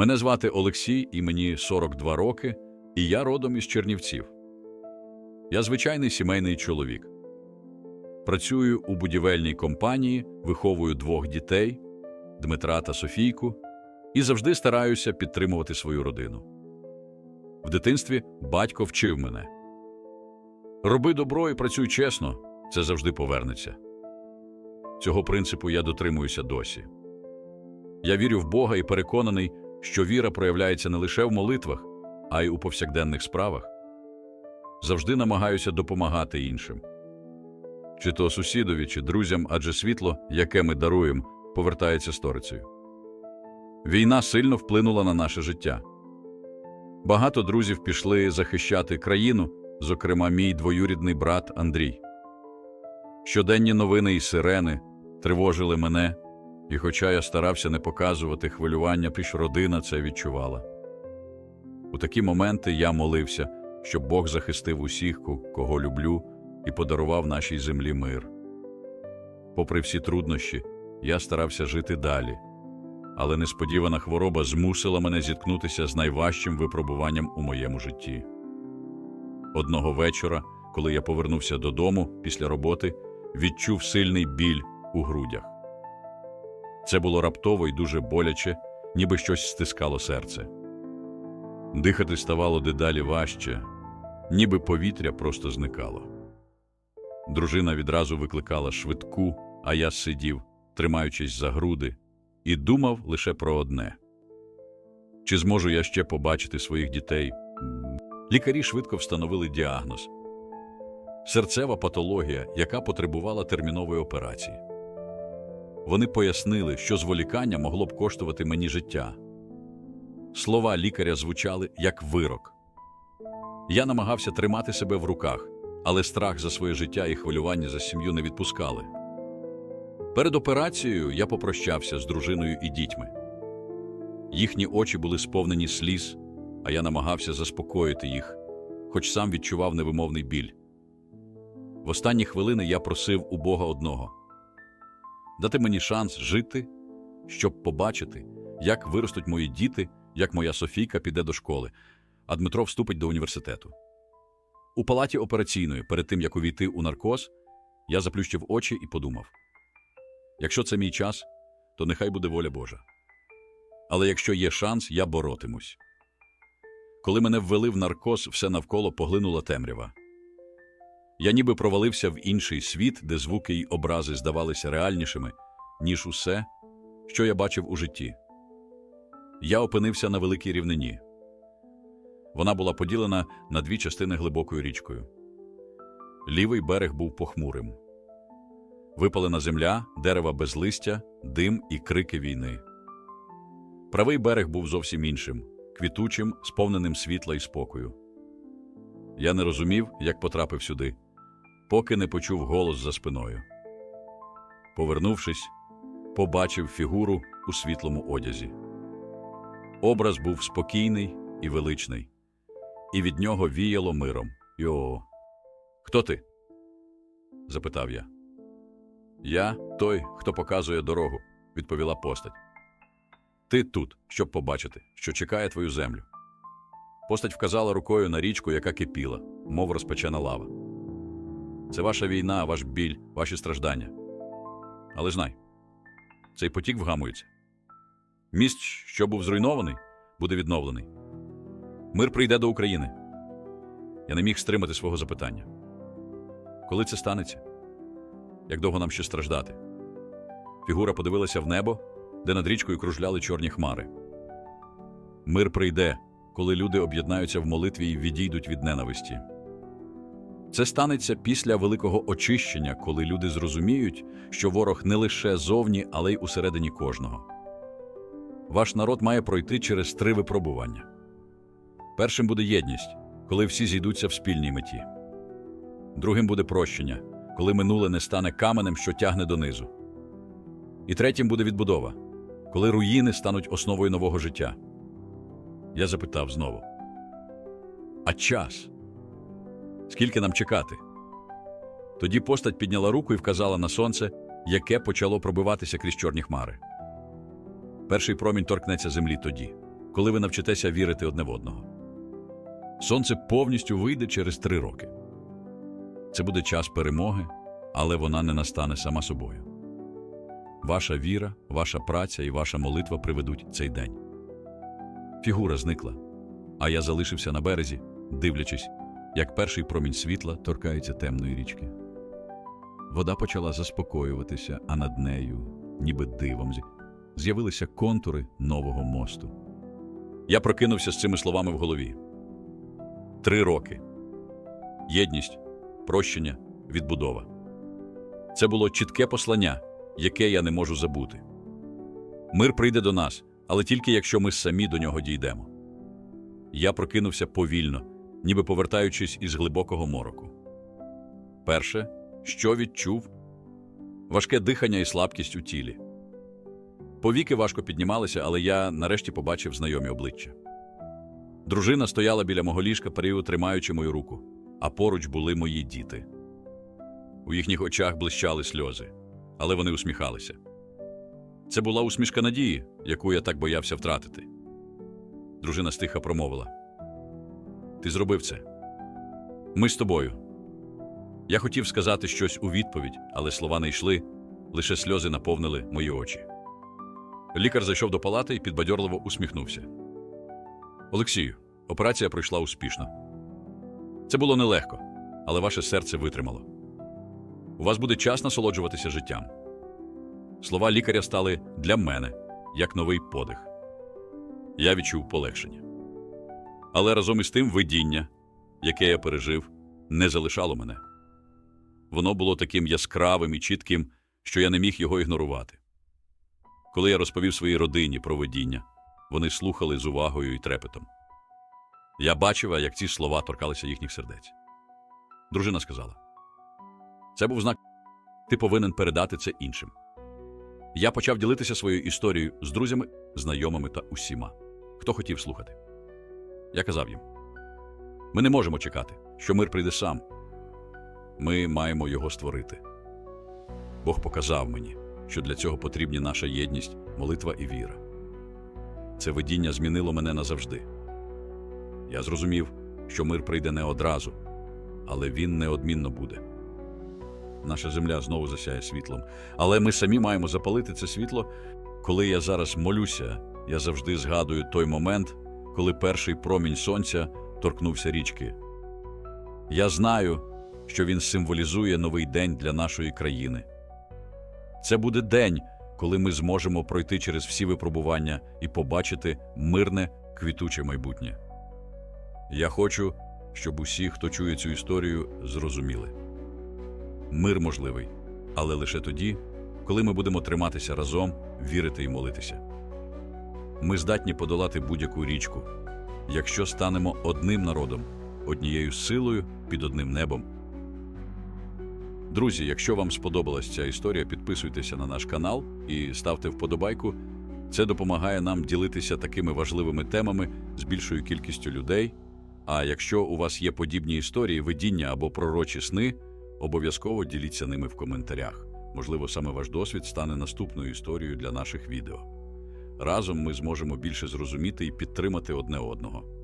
Мене звати Олексій, і мені 42 роки, і я родом із Чернівців. Я звичайний сімейний чоловік. Працюю у будівельній компанії, виховую двох дітей Дмитра та Софійку, і завжди стараюся підтримувати свою родину. В дитинстві батько вчив мене. Роби добро і працюй чесно, це завжди повернеться. Цього принципу я дотримуюся досі. Я вірю в Бога і переконаний, що віра проявляється не лише в молитвах, а й у повсякденних справах. Завжди намагаюся допомагати іншим. Чи то сусідові, чи друзям, адже світло, яке ми даруємо, повертається сторицею. Війна сильно вплинула на наше життя. Багато друзів пішли захищати країну, зокрема, мій двоюрідний брат Андрій. Щоденні новини і сирени тривожили мене, і хоча я старався не показувати хвилювання, піш родина це відчувала. У такі моменти я молився, щоб Бог захистив усіх, кого люблю, і подарував нашій землі мир. Попри всі труднощі, я старався жити далі, але несподівана хвороба змусила мене зіткнутися з найважчим випробуванням у моєму житті. Одного вечора, коли я повернувся додому після роботи, відчув сильний біль у грудях. Це було раптово і дуже боляче, ніби щось стискало серце. Дихати ставало дедалі важче, ніби повітря просто зникало. Дружина відразу викликала швидку, а я сидів, тримаючись за груди, і думав лише про одне: чи зможу я ще побачити своїх дітей? Лікарі швидко встановили діагноз серцева патологія, яка потребувала термінової операції. Вони пояснили, що зволікання могло б коштувати мені життя. Слова лікаря звучали як вирок. Я намагався тримати себе в руках, але страх за своє життя і хвилювання за сім'ю не відпускали. Перед операцією я попрощався з дружиною і дітьми. Їхні очі були сповнені сліз, а я намагався заспокоїти їх, хоч сам відчував невимовний біль. В останні хвилини я просив у Бога одного дати мені шанс жити, щоб побачити, як виростуть мої діти, як моя Софійка піде до школи, а Дмитро вступить до університету. У палаті операційної, перед тим як увійти у наркоз, я заплющив очі і подумав: якщо це мій час, то нехай буде воля Божа. Але якщо є шанс, я боротимусь. Коли мене ввели в наркоз, все навколо поглинула темрява. Я ніби провалився в інший світ, де звуки й образи здавалися реальнішими, ніж усе, що я бачив у житті. Я опинився на великій рівнині. Вона була поділена на дві частини глибокою річкою. Лівий берег був похмурим. Випалена земля, дерева без листя, дим і крики війни. Правий берег був зовсім іншим, квітучим, сповненим світла і спокою. Я не розумів, як потрапив сюди, поки не почув голос за спиною. Повернувшись, побачив фігуру у світлому одязі. Образ був спокійний і величний, і від нього віяло миром. Йо. Хто ти? запитав я. Я той, хто показує дорогу, відповіла постать. Ти тут, щоб побачити, що чекає твою землю. Постать вказала рукою на річку, яка кипіла, мов розпечена лава. Це ваша війна, ваш біль, ваші страждання. Але знай, цей потік вгамується. Міст, що був зруйнований, буде відновлений. Мир прийде до України. Я не міг стримати свого запитання. Коли це станеться? Як довго нам ще страждати? Фігура подивилася в небо, де над річкою кружляли чорні хмари. Мир прийде, коли люди об'єднаються в молитві і відійдуть від ненависті. Це станеться після великого очищення, коли люди зрозуміють, що ворог не лише зовні, але й усередині кожного. Ваш народ має пройти через три випробування. Першим буде єдність, коли всі зійдуться в спільній меті. Другим буде прощення, коли минуле не стане каменем, що тягне донизу. І третім буде відбудова, коли руїни стануть основою нового життя. Я запитав знову: А час? Скільки нам чекати? Тоді постать підняла руку і вказала на сонце, яке почало пробиватися крізь чорні хмари. Перший промінь торкнеться землі тоді. коли ви навчитеся вірити одне в одного. Сонце повністю вийде через три роки. Це буде час перемоги, але вона не настане сама собою. Ваша віра, ваша праця і ваша молитва приведуть цей день. Фігура зникла, а я залишився на березі, дивлячись, як перший промінь світла торкається темної річки. Вода почала заспокоюватися, а над нею, ніби дивом, з'явилися контури нового мосту. Я прокинувся з цими словами в голові. Три роки. Єдність, прощення, відбудова. Це було чітке послання, яке я не можу забути. Мир прийде до нас, але тільки якщо ми самі до нього дійдемо. Я прокинувся повільно, ніби повертаючись із глибокого мороку. Перше, що відчув важке дихання і слабкість у тілі. Повіки важко піднімалися, але я нарешті побачив знайомі обличчя. Дружина стояла біля мого ліжка, період тримаючи мою руку, а поруч були мої діти. У їхніх очах блищали сльози, але вони усміхалися. Це була усмішка надії, яку я так боявся втратити. Дружина стиха промовила: Ти зробив це. Ми з тобою. Я хотів сказати щось у відповідь, але слова не йшли, лише сльози наповнили мої очі. Лікар зайшов до палати і підбадьорливо усміхнувся. Олексію, операція пройшла успішно. Це було нелегко, але ваше серце витримало. У вас буде час насолоджуватися життям. Слова лікаря стали для мене як новий подих. Я відчув полегшення. Але разом із тим видіння, яке я пережив, не залишало мене. Воно було таким яскравим і чітким, що я не міг його ігнорувати. Коли я розповів своїй родині про видіння, вони слухали з увагою і трепетом. Я бачив, як ці слова торкалися їхніх сердець. Дружина сказала: Це був знак, ти повинен передати це іншим. Я почав ділитися своєю історією з друзями, знайомими та усіма, хто хотів слухати. Я казав їм: ми не можемо чекати, що мир прийде сам. Ми маємо його створити. Бог показав мені, що для цього потрібні наша єдність, молитва і віра. Це видіння змінило мене назавжди. Я зрозумів, що мир прийде не одразу, але він неодмінно буде. Наша земля знову засяє світлом, але ми самі маємо запалити це світло. Коли я зараз молюся, я завжди згадую той момент, коли перший промінь сонця торкнувся річки. Я знаю, що він символізує новий день для нашої країни. Це буде день, коли ми зможемо пройти через всі випробування і побачити мирне, квітуче майбутнє. Я хочу, щоб усі, хто чує цю історію, зрозуміли. Мир можливий, але лише тоді, коли ми будемо триматися разом, вірити і молитися. Ми здатні подолати будь-яку річку, якщо станемо одним народом, однією силою під одним небом. Друзі, якщо вам сподобалась ця історія, підписуйтеся на наш канал і ставте вподобайку. Це допомагає нам ділитися такими важливими темами з більшою кількістю людей. А якщо у вас є подібні історії, видіння або пророчі сни, обов'язково діліться ними в коментарях. Можливо, саме ваш досвід стане наступною історією для наших відео. Разом ми зможемо більше зрозуміти і підтримати одне одного.